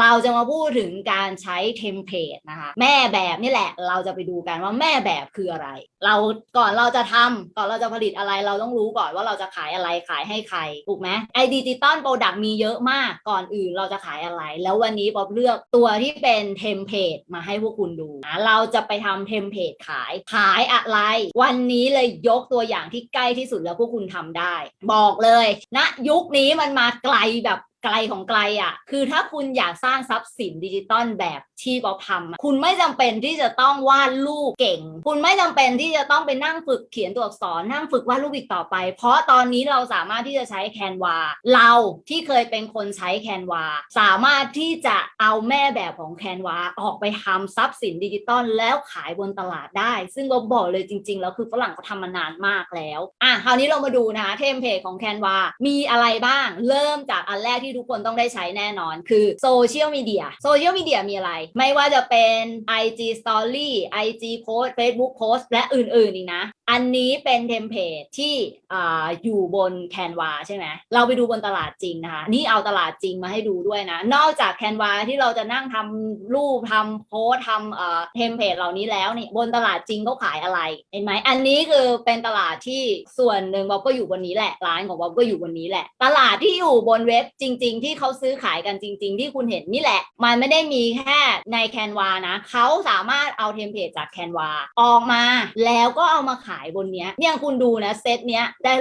เราจะมาพูดถึงการใช้เทมเพลตนะคะ แม่แบบนี่แหละ เราจะไปดูกันว่าแม่แบบคืออะไร เราก่อนเราจะทำก่อนเราจะผลิตอะไร เราต้องรู้ก่อนว่าเราจะขายอะไรขายให้ใครถูกไหมไอดิจิตอลโปรดักต์มีเยอะมากก่อนอื่นเราจะขายอะไร แล้ววันนี้ป๊อบเลือกตัวที่เป็นเทมเพลตมาให้พวกคุณดูนะเราจะไปทำเทมเพลตขายขายอะไร วันนี้เลยยกตัวอย่างที่ใกล้ที่สุดแล้วพวกคุณทำได้ บอกเลยณนะยุคนี้มันมาไกลแบบ ไกลของไกลอะ คือถ้าคุณอยากสร้างทรัพย์สินดิจิตอลแบบที่ป๊อปทำคุณไม่จำเป็นที่จะต้องวาดรูปเก่ง คุณไม่จำเป็นที่จะต้องไปนั่งฝึกเขียนตัวอักษรนั่งฝึกวาดรูปอีกต่อไป เพราะตอนนี้เราสามารถที่จะใช้แคนวาเราที่เคยเป็นคนใช้แคนวาสามารถที่จะเอาแม่แบบของแคนวาออกไปทำทรัพย์สินดิจิตอลแล้วขายบนตลาดได้ ซึ่งเราบอกเลยจริงๆ แล้วคือฝรั่งเขาทำมานานมากแล้ว อะคราวนี้เรามาดูนะคะเทมเพลตของแคนวามีอะไรบ้าง เริ่มจากอันแรกที่ทุกคนต้องได้ใช้แน่นอน คือโซเชียลมีเดียโซเชียลมีเดียมีอะไร ไม่ว่าจะเป็น IG Story IG Post Facebook Post และอื่นๆอีกนะ อันนี้เป็นเทมเพลตที่ออยู่บนแคนวาใช่ไหมเราไปดูบนตลาดจริงนะคะ นี่เอาตลาดจริงมาให้ดูด้วยนะ นอกจากแคนวาที่เราจะนั่งทำรูปทำโพสทำเอ่อเทมเพลตเหล่านี้แล้วนี่บนตลาดจริงเขาขายอะไร เห็นไหมอันนี้คือเป็นตลาดที่ส่วนหนึ่งบ๊อบก็อยู่บนนี้แหละ ร้านของบ๊อบก็อยู่บนนี้แหละ ตลาดที่อยู่บนเว็บจริง ๆ ที่เขาซื้อขายกันจริง ๆ ที่คุณเห็นนี่แหละ มันไม่ได้มีแค่ในแคนวานะเขาสามารถเอาเทมเพลตจากแคนวาออกมา แล้วก็เอามาขายบนเนี้ยเนี่ยคุณดูนะเซตเนี้ยได้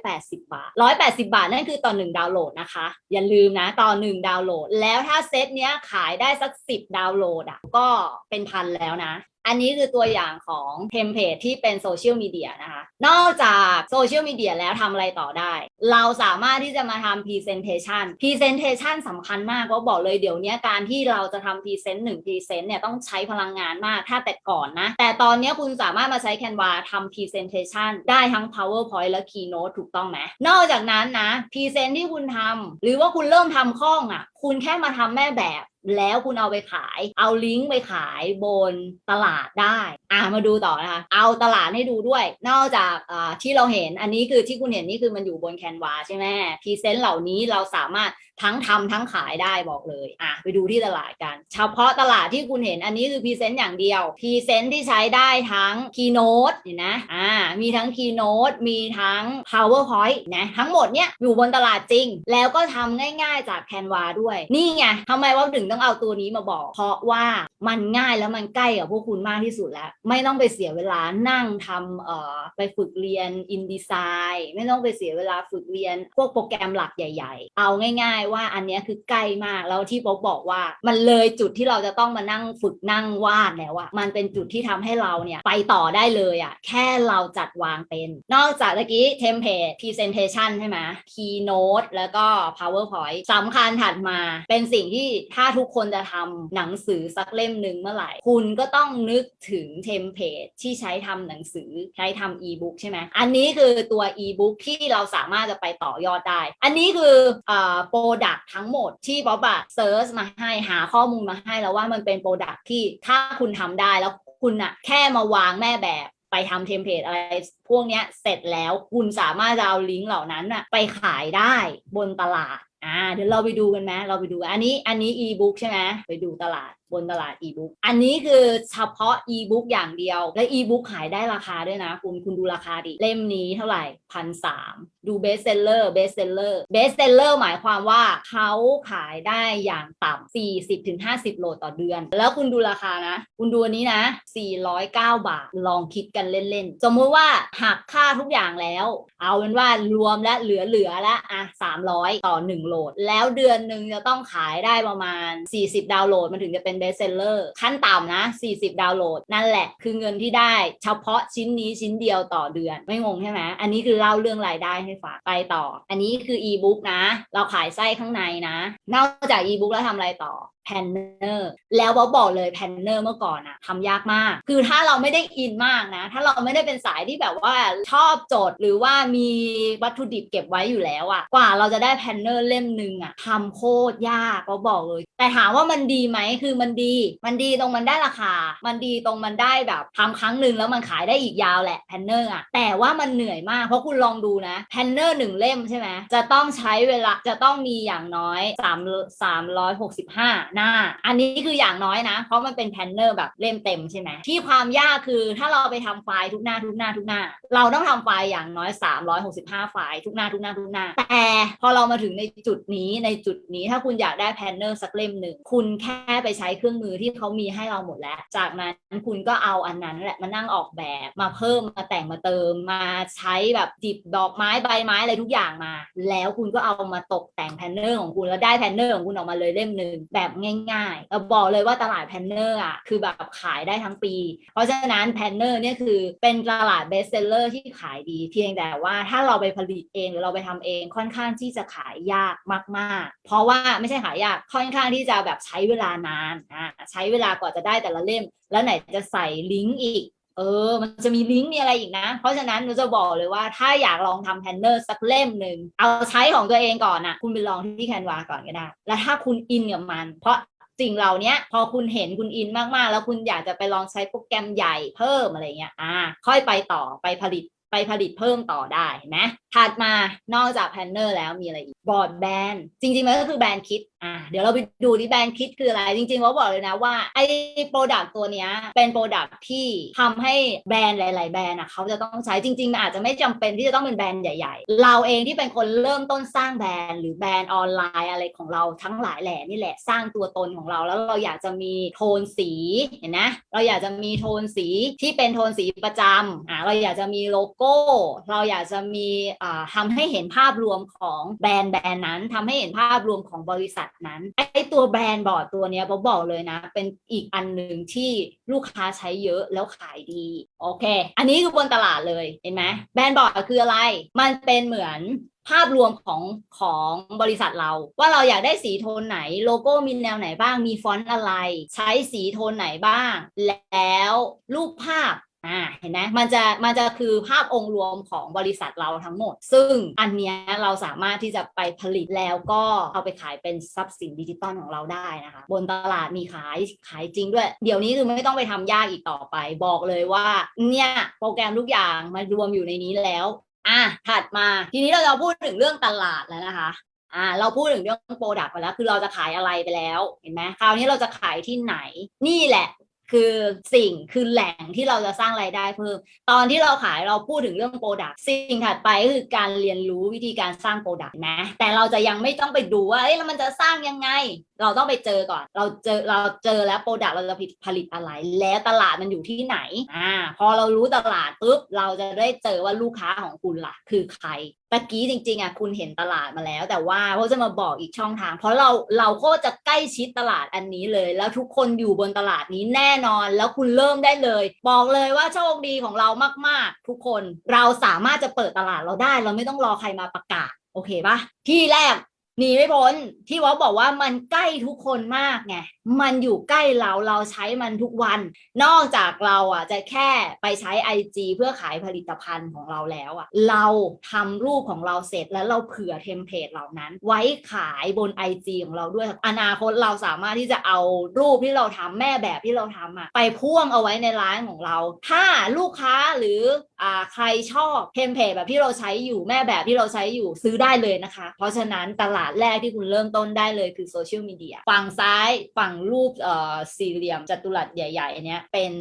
180 บาท 180 บาทนั่นคือต่อหนึ่งดาวน์โหลดนะคะ อย่าลืมนะต่อหนึ่งดาวน์โหลด แล้วถ้าเซตเนี้ยขายได้สักสิบดาวน์โหลดอะก็เป็นพันแล้วนะอันนี้คือตัวอย่างของเทมเพลตที่เป็นโซเชียลมีเดียนะคะ นอกจากโซเชียลมีเดียแล้วทำอะไรต่อได้ เราสามารถที่จะมาทำ Presentation Presentation สำคัญมากเพราะบอกเลยเดี๋ยวนี้การที่เราจะทำ Present หนึ่ง Present เนี่ยต้องใช้พลังงานมากถ้าแต่ก่อนนะ แต่ตอนนี้คุณสามารถมาใช้ Canva ทำ Presentation ได้ทั้ง PowerPoint และ Keynote ถูกต้องไหมนอกจากนั้นนะ Present ที่คุณทำหรือว่าคุณเริ่มทำคล่องอะ คุณแค่มาทำแม่แบบแล้วคุณเอาไปขาย เอาลิงก์ไปขายบนตลาดได้ อ่ามาดูต่อนะคะ เอาตลาดให้ดูด้วย นอกจากอ่าที่เราเห็น อันนี้คือที่คุณเห็นนี่คือมันอยู่บนแคนวาใช่ไหมพรีเซนต์เหล่านี้เราสามารถทั้งทำทั้งขายได้บอกเลยอะไปดูที่ตลาดกัน เฉพาะตลาดที่คุณเห็นอันนี้คือพรีเซนต์อย่างเดียวพรีเซนต์ที่ใช้ได้ทั้ง Keynote เห็นนะอ่ามีทั้ง Keynote มีทั้ง PowerPoint นะทั้งหมดเนี้ยอยู่บนตลาดจริง แล้วก็ทำง่ายๆจาก Canva ด้วย นี่ไงทำไมว่าถึงต้องเอาตัวนี้มาบอก เพราะว่ามันง่ายแล้วมันใกล้กับพวกคุณมากที่สุดแล้ว ไม่ต้องไปเสียเวลานั่งทำเอ่อไปฝึกเรียน InDesign ไม่ต้องไปเสียเวลาฝึกเรียนพวกโปรแกรมหลักใหญ่ ๆ เอาง่าย ๆ ว่าอันนี้คือใกล้มากแล้วที่ป๊อกบอกว่า มันเลยจุดที่เราจะต้องมานั่งฝึกนั่งวาดแล้วอะมันเป็นจุดที่ทำให้เราเนี่ยไปต่อได้เลยอะแค่เราจัดวางเป็น นอกจากตะกี้เทมเพลต Presentation ใช่ไหม Keynote แล้วก็ PowerPoint สำคัญถัดมา เป็นสิ่งที่ถ้าทุกคนจะทำหนังสือสักเล่มหนึ่งเมื่อไหร่ คุณก็ต้องนึกถึงเทมเพลตที่ใช้ทำหนังสือใช้ทำอีบุ๊กใช่ไหมอันนี้คือตัวอีบุ๊กที่เราสามารถจะไปต่อยอดได้ อันนี้คืออ่าโปรดักทั้งหมดที่บ๊อบอะเซิร์ชมาให้หาข้อมูลมาให้แล้วว่ามันเป็นโปรดักที่ถ้าคุณทำได้แล้วคุณอะแค่มาวางแม่แบบไปทำเทมเพลตอะไรพวกเนี้ยเสร็จแล้วคุณสามารถจะเอาลิงก์เหล่านั้นอะไปขายได้บนตลาดอ่าเดี๋ยวเราไปดูกันไหมเราไปดูอันนี้อันนี้อีบุ๊กใช่ไหมไปดูตลาด บนตลาดอีบุ๊กอันนี้คือเฉพาะอีบุ๊กอย่างเดียว และอีบุ๊กขายได้ราคาด้วยนะคุณคุณดูราคาดิ เล่มนี้เท่าไหร่พันสามดูเบสเซลเลอร์เบสเซลเลอร์เบสเซลเลอร์หมายความว่าเขาขายได้อย่างต่ำ40ถึง50โหลดต่อเดือน แล้วคุณดูราคานะ คุณดูอันนี้นะ409บาท ลองคิดกันเล่นๆ สมมุติว่าหักค่าทุกอย่างแล้ว เอาเป็นว่ารวมและเหลือๆแล้วอะ300ต่อ1โหลด แล้วเดือนหนึ่งจะต้องขายได้ประมาณ40ดาวน์โหลดมันถึงจะเป็นเบสเซลเลอร์ขั้นต่ำนะ 40 ดาวน์โหลด นั่นแหละ คือเงินที่ได้เฉพาะชิ้นนี้ชิ้นเดียวต่อเดือนไม่งงใช่ไหมอันนี้คือเล่าเรื่องรายได้ให้ฟังไปต่อ อันนี้คืออีบุ๊กนะ เราขายไส้ข้างในนะ นอกจากอีบุ๊กแล้วทำอะไรต่อ แพนเนอร์แล้วบ๊อบอกเลยแพนเนอร์เมื่อก่อนอะทำยากมาก คือถ้าเราไม่ได้อินมากนะ ถ้าเราไม่ได้เป็นสายที่แบบว่าชอบโจทย์หรือว่ามีวัตถุดิบเก็บไว้อยู่แล้วอะกว่าเราจะได้แพนเนอร์เล่มหนึ่งอะทำโคตรยากบ๊อบอกเลย แต่ถามว่ามันดีไหมคือมันดี มันดีตรงมันได้ราคา มันดีตรงมันได้แบบทำครั้งหนึ่งแล้วมันขายได้อีกยาวแหละแพนเนอร์อะแต่ว่ามันเหนื่อยมากเพราะคุณลองดูนะแพนเนอร์หนึ่งเล่มใช่ไหมจะต้องใช้เวลาจะต้องมีอย่างน้อย3 365หน้า อันนี้คืออย่างน้อยนะ เพราะมันเป็นแพนเนอร์แบบเล่มเต็มใช่ไหมที่ความยากคือถ้าเราไปทำไฟล์ทุกหน้าทุกหน้าทุกหน้า เราต้องทำไฟล์อย่างน้อย 365 ไฟล์ทุกหน้าทุกหน้าทุกหน้า แต่พอเรามาถึงในจุดนี้ในจุดนี้ถ้าคุณอยากได้แพนเนอร์สักเล่มหนึ่งคุณแค่ไปใช้เครื่องมือที่เขามีให้เราหมดแล้ว จากนั้นคุณก็เอาอันนั้นแหละมานั่งออกแบบมาเพิ่มมาแต่งมาเติมมาใช้แบบจิบดอกไม้ใบไม้อะไรทุกอย่างมา แล้วคุณก็เอามาตกแต่งแพนเนอร์ของคุณแล้วได้แพนเนอร์ของคุณออกมาเลยเล่มหนึ่งแบบง่ายๆเราบอกเลยว่าตลาดแพนเนอร์อะคือแบบขายได้ทั้งปี เพราะฉะนั้นแพนเนอร์เนี่ยคือเป็นตลาดเบสเซลเลอร์ที่ขายดีเพียงแต่ว่าถ้าเราไปผลิตเองหรือเราไปทำเองค่อนข้างที่จะขายยากมากๆ เพราะว่าไม่ใช่ขายยากค่อนข้างที่จะแบบใช้เวลานานอ่าใช้เวลากว่าจะได้แต่ละเล่ม แล้วไหนจะใส่ลิงก์อีก เออ มันจะมีลิงก์มีอะไรอีกนะ เพราะฉะนั้นเราจะบอกเลยว่าถ้าอยากลองทำแพนเนอร์สักเล่มหนึ่งเอาใช้ของตัวเองก่อนนะคุณไปลองที่แคนวาก่อนก็ได้ แล้วถ้าคุณอินกับมัน เพราะสิ่งเหล่านี้พอคุณเห็นคุณอินมากๆ แล้วคุณอยากจะไปลองใช้โปรแกรมใหญ่เพิ่มอะไรเงี้ยอ่า ค่อยไปต่อไปผลิต ไปผลิตเพิ่มต่อได้เห็นไหมถัดมานอกจากแพนเนอร์แล้วมีอะไรอีกบอร์ดแบนจริงๆมันก็คือแบรนด์คิดอ่าเดี๋ยวเราไปดูที่แบรนด์คิดคืออะไร จริงๆว่าบอกเลยนะว่าไอ้โปรดักต์ตัวเนี้ยเป็นโปรดักต์ที่ทำให้แบรนด์หลาย ๆ แบรนด์อะเขาจะต้องใช้จริงๆมันอาจจะไม่จำเป็นที่จะต้องเป็นแบรนด์ใหญ่ ๆ เราเองที่เป็นคนเริ่มต้นสร้างแบรนด์หรือแบรนด์ออนไลน์อะไรของเราทั้งหลายแหล่นี่แหละสร้างตัวตนของเราแล้วเราอยากจะมีโทนสีเห็นนะเราอยากจะมีโทนสีที่เป็นโทนสีประจำอ่าเราอยากจะมีโลโก้ เราอยากจะมีอ่าทำให้เห็นภาพรวมของแบรนด์แบรนด์นั้นทำให้เห็นภาพรวมของบริษัทนั้นไอตัวแบรนด์บอร์ดตัวนี้ผมบอกเลยนะ เป็นอีกอันหนึ่งที่ลูกค้าใช้เยอะแล้วขายดี โอเค อันนี้คือบนตลาดเลยเห็นไหมแบรนด์บอร์ดคืออะไร มันเป็นเหมือนภาพรวมของของบริษัทเรา ว่าเราอยากได้สีโทนไหนโลโก้มีแนวไหนบ้างมีฟอนต์อะไร ใช้สีโทนไหนบ้าง แล้วรูปภาพ อ่าเห็นไหมมันจะมันจะคือภาพองค์รวมของบริษัทเราทั้งหมด ซึ่งอันเนี้ยเราสามารถที่จะไปผลิตแล้วก็เอาไปขายเป็นทรัพย์สินดิจิตอลของเราได้นะคะ บนตลาดมีขายขายจริงด้วย เดี๋ยวนี้คือไม่ต้องไปทำยากอีกต่อไป บอกเลยว่าเนี่ยโปรแกรมทุกอย่างมารวมอยู่ในนี้แล้วอะถัดมาทีนี้เราจะพูดถึงเรื่องตลาดแล้วนะคะอ่าเราพูดถึงเรื่องโปรดักต์ไปแล้วคือเราจะขายอะไรไปแล้วเห็นไหมคราวนี้เราจะขายที่ไหน นี่แหละ คือสิ่งคือแหล่งที่เราจะสร้างรายได้เพิ่ม ตอนที่เราขายเราพูดถึงเรื่องโปรดักต์สิ่งถัดไปคือการเรียนรู้วิธีการสร้างโปรดักต์นะแต่เราจะยังไม่ต้องไปดูว่าเอ้ยแล้วมันจะสร้างยังไง เราต้องไปเจอก่อน เราเจอเราเจอแล้วโปรดักต์เราจะผลิตอะไร แล้วตลาดมันอยู่ที่ไหนอ่าพอเรารู้ตลาดปุ๊บเราจะได้เจอว่าลูกค้าของคุณล่ะ คือใครตะกี้จริงๆอะคุณเห็นตลาดมาแล้ว แต่ว่าเขาจะมาบอกอีกช่องทาง เพราะเราเราก็จะใกล้ชิดตลาดอันนี้เลย แล้วทุกคนอยู่บนตลาดนี้แน่นอน แล้วคุณเริ่มได้เลย บอกเลยว่าโชคดีของเรามากๆ ทุกคนเราสามารถจะเปิดตลาดเราได้ เราไม่ต้องรอใครมาประกาศโอเคปะที่แรก หนีไม่พ้นที่วอลบอกว่ามันใกล้ทุกคนมากไงมันอยู่ใกล้เราเราใช้มันทุกวัน นอกจากเราอะจะแค่ไปใช้ IG เพื่อขายผลิตภัณฑ์ของเราแล้วอะเราทำรูปของเราเสร็จแล้วเราเผื่อเทมเพลตเหล่านั้น ไว้ขายบน IG ของเราด้วยอนาคตเราสามารถที่จะเอารูปที่เราทำแม่แบบที่เราทำอะไปพ่วงเอาไว้ในร้านของเรา ถ้าลูกค้าหรืออ่าใครชอบเทมเพลตแบบที่เราใช้อยู่แม่แบบที่เราใช้อยู่ซื้อได้เลยนะคะ เพราะฉะนั้นตลาดแรกที่คุณเริ่มต้นได้เลยคือโซเชียลมีเดียฝั่งซ้ายฝั่งรูปเอ่อสี่เหลี่ยมจัตุรัสใหญ่ๆอันเนี้ยเป็น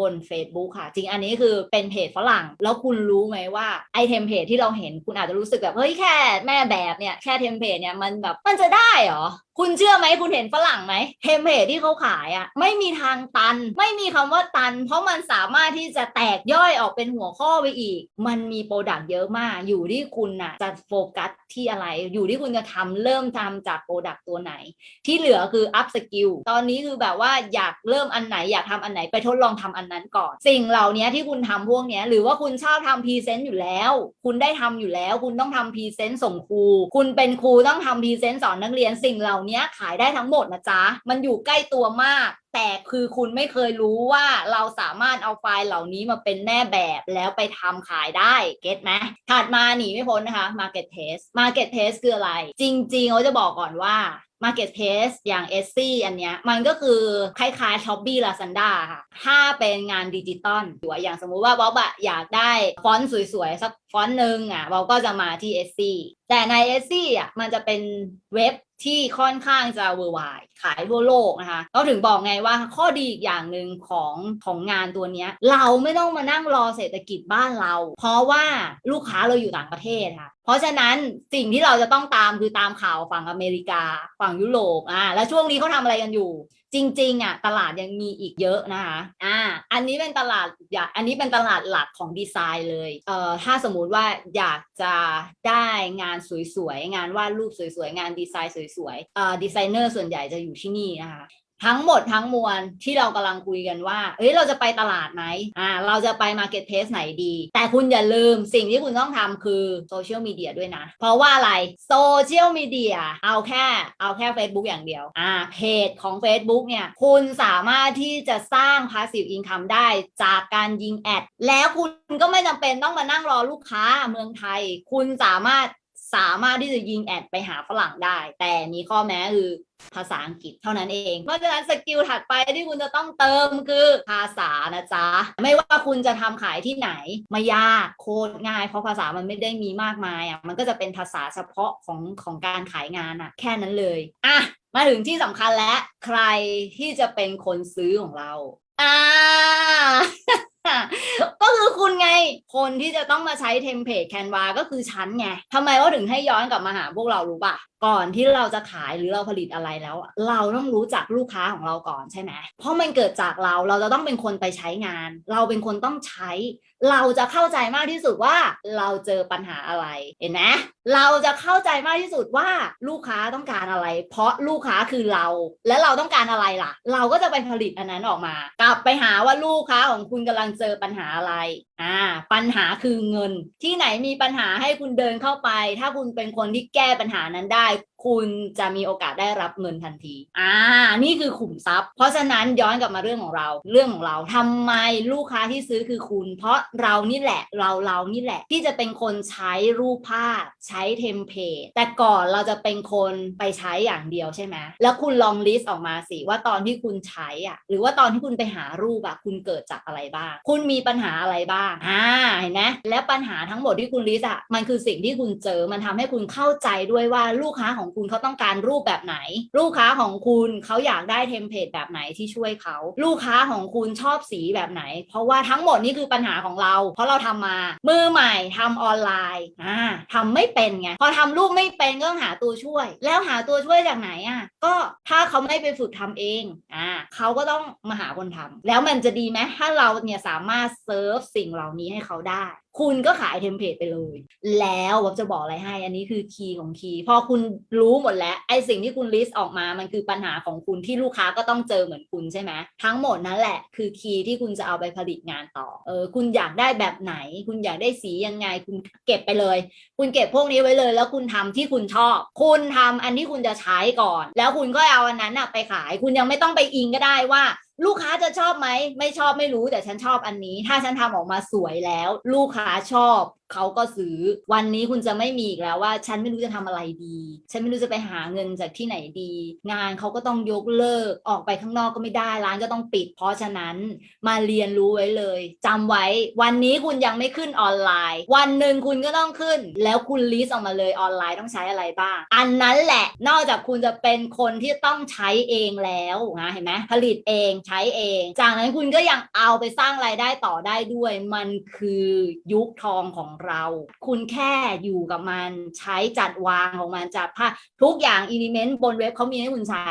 บน Facebook ค่ะ จริงอันนี้คือเป็นเพจฝรั่ง แล้วคุณรู้ไหมว่าไอเทมเพลตที่เราเห็นคุณอาจจะรู้สึกแบบ เฮ้ยแค่แม่แบบเนี่ยแค่เทมเพลตเนี่ยมันแบบมันจะได้เหรอคุณเชื่อไหมคุณเห็นฝรั่งไหมเทมเพลตที่เขาขายอะ่ะไม่มีทางตัน ไม่มีคำว่าตัน เพราะมันสามารถที่จะแตกย่อยออกเป็นหัวข้อไปอีก มันมีโปรดักต์เยอะมาก อยู่ที่คุณน่ะจะโฟกัสที่อะไร อยู่ที่คุณจะทำเริ่มทำจากโปรดักต์ตัวไหน ที่เหลือคืออัพสกิลตอนนี้คือแบบว่าอยากเริ่มอันไหนอยากทำอันไหนไปทดลองทำอันนั้นก่อน สิ่งเหล่านี้ที่คุณทำพวกเนี้ยหรือว่าคุณชอบทำพรีเซนต์อยู่แล้ว คุณได้ทำอยู่แล้ว คุณต้องทำพรีเซนต์ส่งครู คุณเป็นครูต้องทำพรีเซนต์สอนนักเรียนสิ่งเหล่านี้ขายได้ทั้งหมดนะจ๊ะมันอยู่ใกล้ตัวมาก แต่คือคุณไม่เคยรู้ว่าเราสามารถเอาไฟล์เหล่านี้มาเป็นแม่แบบแล้วไปทำขายได้เก็ตไหมถัดมาหนีไม่พ้นนะคะ Market Test Market Test คืออะไร จริงๆเขาจะบอกก่อนว่า Marketplace อย่าง e s ซี่อันเนี้ยมันก็คือคล้ายๆ Shopee Lazada ค่ะ ถ้าเป็นงานดิจิตอลหรืออย่างสมมุติว่าบ๊อบอะอยากได้ฟอนต์สวยๆ สัก ฟอนต์หนึ่งอะเราก็จะมาที่ s ซี่แต่ใน s ซี่อะมันจะเป็นเว็บที่ค่อนข้างจะเวอร์ไวขายทั่วโลกนะคะก็ถึงบอกไงว่าข้อดีอีกอย่างหนึ่งของของงานตัวนี้เราไม่ต้องมานั่งรอเศรษฐกิจบ้านเรา เพราะว่าลูกค้าเราอยู่ต่างประเทศค่ะ เพราะฉะนั้นสิ่งที่เราจะต้องตามคือตามข่าวฝั่งอเมริกา ฝั่งยุโรปอ่าแล้วช่วงนี้เขาทำอะไรกันอยู่ จริงๆอะตลาดยังมีอีกเยอะนะคะอ่าอันนี้เป็นตลาดอยากอันนี้เป็นตลาดหลักของดีไซน์เลยเอ่อถ้าสมมุติว่าอยากจะได้งานสวยๆ งานวาดรูปสวยๆ งานดีไซน์สวยๆเอ่อดีไซเนอร์ส่วนใหญ่จะอยู่ที่นี่นะคะ ทั้งหมดทั้งมวลที่เรากำลังคุยกันว่า เอ้ย เราจะไปตลาดไหนอ่า เราจะไป Marketplace ไหนดี แต่คุณอย่าลืมสิ่งที่คุณต้องทำคือโซเชียลมีเดียด้วยนะ เพราะว่าอะไรโซเชียลมีเดียเอาแค่เอาแค่ Facebook อย่างเดียว อ่า เพจของ Facebook เนี่ย คุณสามารถที่จะสร้าง Passive Income ได้จากการยิงแอด แล้วคุณก็ไม่จำเป็นต้องมานั่งรอลูกค้าเมืองไทย คุณสามารถ สามารถที่จะยิงแอดไปหาฝรั่งได้ แต่มีข้อแม้คือภาษาอังกฤษเท่านั้นเองเพราะฉะนั้นสกิลถัดไปที่คุณจะต้องเติมคือภาษานะจ๊ะ ไม่ว่าคุณจะทำขายที่ไหน ไม่ยากโคตรง่าย เพราะภาษามันไม่ได้มีมากมายอะมันก็จะเป็นภาษาเฉพาะของของการขายงานอะ แค่นั้นเลยอะมาถึงที่สำคัญแล้วใครที่จะเป็นคนซื้อของเราอ่า ก็คือคุณไง คนที่จะต้องมาใช้เทมเพลตแคนวาก็คือฉันไงทำไมว่าถึงให้ย้อนกลับมาหาพวกเรารู้ป่ะ ก่อนที่เราจะขายหรือเราผลิตอะไรแล้ว เราต้องรู้จักลูกค้าของเราก่อนใช่ไหมเพราะมันเกิดจากเราเราจะต้องเป็นคนไปใช้งาน เราเป็นคนต้องใช้ เราจะเข้าใจมากที่สุดว่าเราเจอปัญหาอะไรเห็นไหมเราจะเข้าใจมากที่สุดว่าลูกค้าต้องการอะไร เพราะลูกค้าคือเรา และเราต้องการอะไรล่ะ เราก็จะไปผลิตอันนั้นออกมา กลับไปหาว่าลูกค้าของคุณกำลังเจอปัญหาอะไรอ่าปัญหาคือเงิน ที่ไหนมีปัญหาให้คุณเดินเข้าไป ถ้าคุณเป็นคนที่แก้ปัญหานั้นได้ like คุณจะมีโอกาสได้รับเงินทันที อ่า นี่คือขุมทรัพย์ เพราะฉะนั้นย้อนกลับมาเรื่องของเรา เรื่องของเราทำไมลูกค้าที่ซื้อคือคุณ เพราะเรานี่แหละ เราเรานี่แหละ ที่จะเป็นคนใช้รูปภาพ ใช้เทมเพลต แต่ก่อนเราจะเป็นคนไปใช้อย่างเดียวใช่ไหม แล้วคุณลองลิสต์ออกมาสิว่าตอนที่คุณใช้อะ หรือว่าตอนที่คุณไปหารูปอะ คุณเกิดจากอะไรบ้าง คุณมีปัญหาอะไรบ้าง อ่า เห็นไหมและปัญหาทั้งหมดที่คุณลิสต์อะ มันคือสิ่งที่คุณเจอ มันทำให้คุณเข้าใจด้วยว่าลูกค้าของคุณเขาต้องการรูปแบบไหน ลูกค้าของคุณเขาอยากได้เทมเพลตแบบไหนที่ช่วยเขาลูกค้าของคุณชอบสีแบบไหน เพราะว่าทั้งหมดนี่คือปัญหาของเรา เพราะเราทำมามือใหม่ทำออนไลน์อ่าทำไม่เป็นไงพอทำรูปไม่เป็นก็ต้องหาตัวช่วย แล้วหาตัวช่วยจากไหนอะก็ถ้าเขาไม่ไปฝึกทำเองอ่าเขาก็ต้องมาหาคนทำแล้วมันจะดีไหมถ้าเราเนี่ยสามารถเซิร์ฟสิ่งเหล่านี้ให้เขาได้ คุณก็ขายเทมเพลตไปเลย แล้วผมจะบอกอะไรให้ อันนี้คือคีย์ของคีย์พอคุณรู้หมดแล้วไอสิ่งที่คุณลิสต์ออกมามันคือปัญหาของคุณที่ลูกค้าก็ต้องเจอเหมือนคุณใช่ไหมทั้งหมดนั่นแหละคือคีย์ที่คุณจะเอาไปผลิตงานต่อเออคุณอยากได้แบบไหน คุณอยากได้สียังไง คุณเก็บไปเลย คุณเก็บพวกนี้ไว้เลย แล้วคุณทำที่คุณชอบ คุณทำอันที่คุณจะใช้ก่อน แล้วคุณก็เอาอันนั้นน่ะไปขาย คุณยังไม่ต้องไปอิงก็ได้ว่า ลูกค้าจะชอบไหม ไม่ชอบไม่รู้แต่ฉันชอบอันนี้ ถ้าฉันทำออกมาสวยแล้ว ลูกค้าชอบเขาก็ซื้อ วันนี้คุณจะไม่มีอีกแล้วว่า ฉันไม่รู้จะทำอะไรดี ฉันไม่รู้จะไปหาเงินจากที่ไหนดี งานเขาก็ต้องยกเลิกออกไปข้างนอกก็ไม่ได้ร้านก็ต้องปิด เพราะฉะนั้นมาเรียนรู้ไว้เลยจำไว้ วันนี้คุณยังไม่ขึ้นออนไลน์ วันหนึ่งคุณก็ต้องขึ้น แล้วคุณลิสต์ออกมาเลยออนไลน์ต้องใช้อะไรบ้าง อันนั้นแหละ นอกจากคุณจะเป็นคนที่ต้องใช้เองแล้วนะเห็นไหมผลิตเองใช้เอง จากนั้นคุณก็ยังเอาไปสร้างรายได้ต่อได้ด้วย มันคือยุคทองของเรา คุณแค่อยู่กับมันใช้จัดวางของมันจัดผ้าทุกอย่างอิเลเมนต์บนเว็บเขามีให้คุณใช้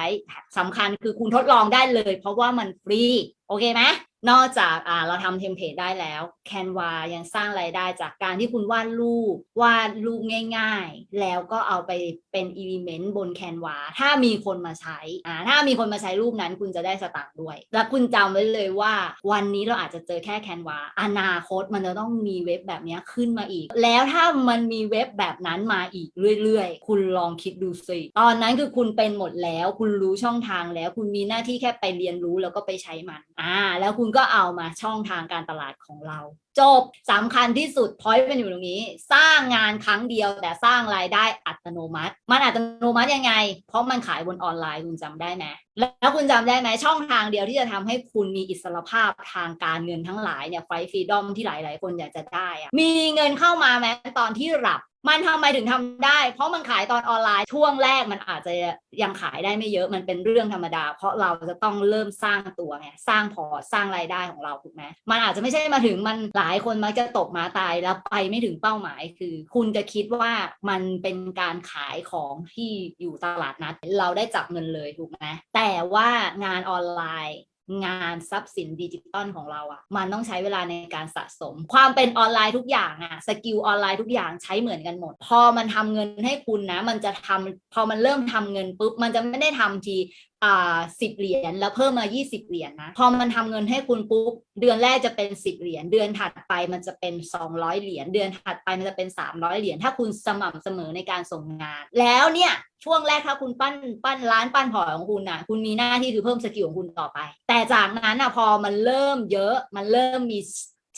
สำคัญคือคุณทดลองได้เลย เพราะว่ามันฟรี โอเคไหม นอกจากเราทำเทมเพลตได้แล้ว Canva ยังสร้างรายได้จากการที่คุณวาดรูปวาดรูปง่าย ๆ แล้วก็เอาไปเป็นอิเลเมนต์บน Canva ถ้ามีคนมาใช้อ่าถ้ามีคนมาใช้รูปนั้นคุณจะได้สตางค์ด้วย และคุณจำไว้เลยว่าวันนี้เราอาจจะเจอแค่ Canva อนาคตมันจะต้องมีเว็บแบบนี้ขึ้นมาอีก แล้วถ้ามันมีเว็บแบบนั้นมาอีกเรื่อยๆ คุณลองคิดดูสิตอนนั้นคือคุณเป็นหมดแล้ว คุณรู้ช่องทางแล้ว คุณมีหน้าที่แค่ไปเรียนรู้แล้วก็ไปใช้มันอ่าแล้วคุณก็เอามาช่องทางการตลาดของเรา จบสำคัญที่สุดพอยต์เป็นอยู่ตรงนี้ สร้างงานครั้งเดียวแต่สร้างรายได้อัตโนมัติ มันอัตโนมัติยังไง เพราะมันขายบนออนไลน์คุณจำได้ไหมแล้วคุณจำได้ไหมช่องทางเดียวที่จะทำให้คุณมีอิสรภาพทางการเงินทั้งหลายเนี่ยไฟฟรีดอมที่หลาย ๆ คนอยากจะได้อะมีเงินเข้ามาแม้ตอนที่หลับ มันทำไมถึงทำได้ เพราะมันขายตอนออนไลน์ช่วงแรกมันอาจจะยังขายได้ไม่เยอะมันเป็นเรื่องธรรมดา เพราะเราจะต้องเริ่มสร้างตัวไงสร้างพอสร้างรายได้ของเราถูกไหมมันอาจจะไม่ใช่มาถึงมันหลายคนมักจะตกมาตายแล้วไปไม่ถึงเป้าหมาย คือคุณจะคิดว่ามันเป็นการขายของที่อยู่ตลาดนัด เราได้จับเงินเลยถูกไหมแต่ว่างานออนไลน์ งานทรัพย์สินดิจิตอลของเราอะ่ะ มันต้องใช้เวลาในการสะสม ความเป็นออนไลน์ทุกอย่างอะ่ะสกิลออนไลน์ทุกอย่างใช้เหมือนกันหมด พอมันทำเงินให้คุณนะ มันจะทำพอมันเริ่มทำเงินปุ๊บมันจะไม่ได้ทำที อ่าสิบเหรียญแล้วเพิ่มมา 20 เหรียญนะ พอมันทำเงินให้คุณปุ๊บเดือนแรกจะเป็น 10 เหรียญเดือนถัดไปมันจะเป็น 200 เหรียญเดือนถัดไปมันจะเป็น 300 เหรียญถ้าคุณสม่ำเสมอในการส่งงาน แล้วเนี่ยช่วงแรกถ้าคุณปั้นปั้นร้านปั้นพอของคุณน่ะคุณมีหน้าที่คือเพิ่มสกิลของคุณต่อไป แต่จากนั้นน่ะพอมันเริ่มเยอะมันเริ่มมี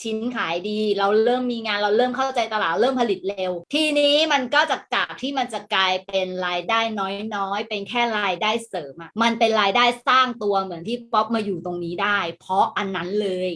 ชิ้นขายดี เราเริ่มมีงานเราเริ่มเข้าใจตลาดเริ่มผลิตเร็ว ทีนี้มันก็จะจากที่มันจะกลายเป็นรายได้น้อยๆ เป็นแค่รายได้เสริมอะมันเป็นรายได้สร้างตัวเหมือนที่ป๊อปมาอยู่ตรงนี้ได้ เพราะอันนั้นเลย